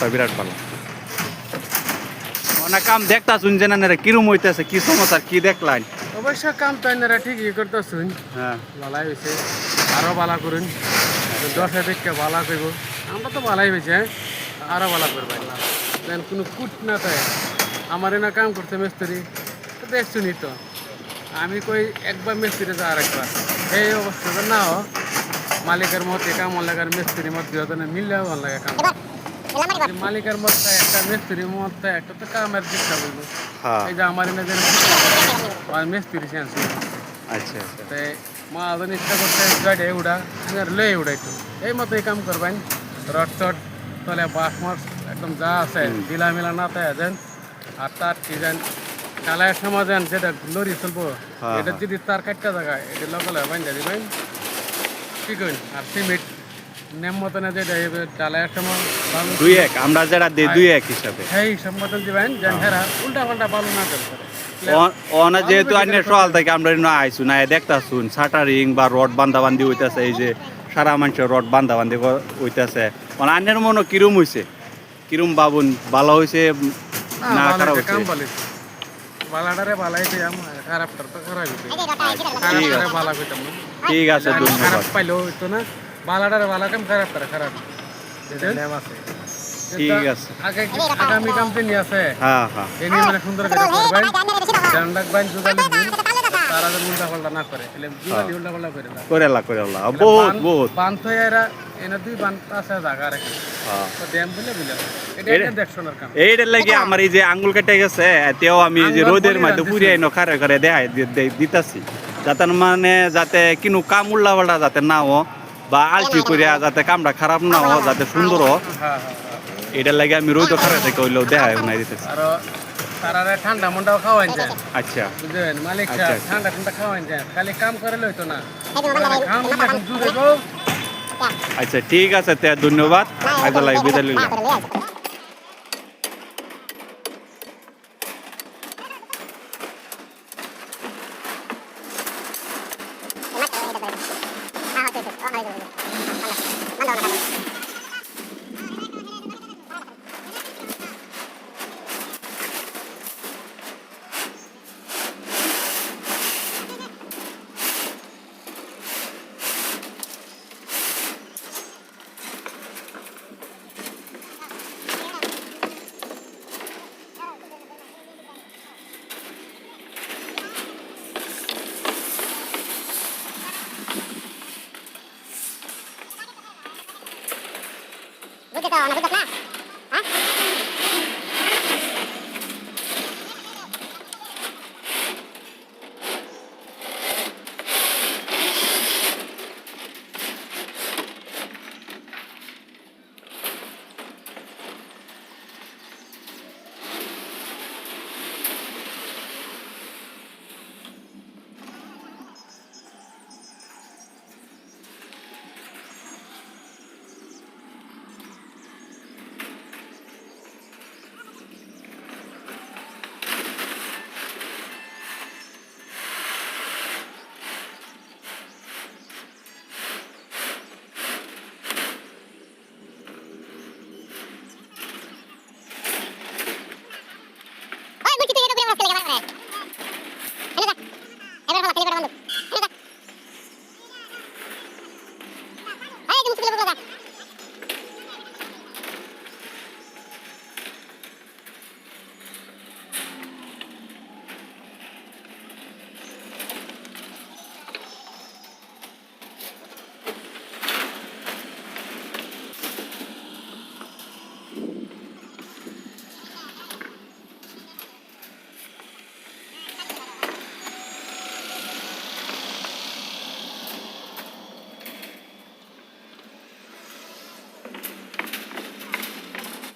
কামটা বিরাট ভালো। অনেক কাম দেখতা শুনছে না রে কিরম হইতেছে কি সমস্যা কি দেখলাম অবশ্য কাম তো এনারা ঠিকই করতেছুন। হ্যাঁ। ভালাই হয়েছে আরও ভালা করুন। দশে দিককে ভালা করব আমরা তো ভালাই হয়েছে হ্যাঁ? আরও ভালা করবে দেন কোনো কুট না তাই আমার এনা কাম করছে মিস্ত্রি তো দেখছুনি তো। আমি কই একবার মিস্ত্রি যা আরেকবার এই অবস্থাটা না মালিকের মতে কাম লাগার মিস্ত্রি মধ্যে হতো না মিললে ভালো লাগে কাম মালিকের মধ্যে একটা মিস্ত্রি মতো একটা তো কামের চেষ্টা করব হ্যাঁ। এই যে আমার এনে মিস্ত্রি চেঞ্জ আচ্ছা মা আজন ইচ্ছা করতে গাড়ি উড়া লয়ে উড়া একটু এই মতো এই কাম করবেন। রড চট তলে বাস মাস একদম যা আছে দিলা মিলা না তাই যেন আর তার কি যেন কালায় সমাজেন যেটা লরি চলবো। হ্যাঁ, এটা হ্যাঁ। যদি তার কাটটা জায়গা এটা লকালে বাইন্দা দিবেন। ঠিক আর সিমেন্ট। নেম মতন যেটা কালায় সময় ভালো দুই এক আমরা যারা দিই দুই এক হিসাবে। সেই সম্মতন দিবেন যেন হেরা উল্টা পাল্টা ভালো না চলতে অনা যেহেতু আন্য সকাল থেকে আমরা না আইসু না দেখতা শাটারিং বা রড বান্ধা বান্ধি হইতাছে এই যে সারা মানুষের রড বান্ধা বান্ধি হইতাছে। মানে আন্যের মনে কিরম হইছে? কিরম বাবুন ভালো হইছে না খারাপ হইছে? বালাডারে বালাইতে খারাপ ঠিক আছে। বালা কইতাম। না ঠিক আছে খারাপ ধন্যবাদ। পাইলেও হইতো না। বালাডারে বালা কাম খারাপ। নেম আছে। ঠিক আছে। আগামী কাম আছে? হ্যাঁ হ্যাঁ। এই নিয়ে মানে সুন্দর করে করবেন জান্ডাক বাইন জুগালি তারা যেন উল্টা পাল্টা না করে এলে জুগালি উল্টা পাল্টা করে না করেলা করেলা বহুত বহুত। বান তো এরা এনে দুই বান আছে জায়গা রেখে। হ্যাঁ। তো ড্যাম বলে বুঝলে এটা এটা- একটা দেখশনের কাম। এইটার লাগে আমার এই যে আঙ্গুল কেটে গেছে তেও আমি যে রোদের মধ্যে রাখতেছি। পুড়িয়ে এনে খারে খারে দেখাই দিতাছি। যাতে মানে যাতে কিনু কাম উল্লা পাল্টা যাতে না হো বা আলচি করিয়া যাতে কামটা খারাপ না হো যাতে সুন্দর হ্যাঁ। হ্যাঁ হ্যাঁ এটার লাগে আমি রোদ খারে থেকে হইলেও দেখাই নাই দিতেছি। আর তারা ঠান্ডা মন্ডাও খাওয়াই যায়। আচ্ছা। বুঝলেন? মালিক আচ্ছা, সাহেব আচ্ছা। ঠান্ডা ঠান্ডা খাওয়াই যায়। খালি কাম করে লইতো না। আচ্ছা ঠিক আছে তে ধন্যবাদ। বিদায় নিলাম あ、そうそう。あ、はい、しうぞ。まだお腹です。这个，那不就那，啊？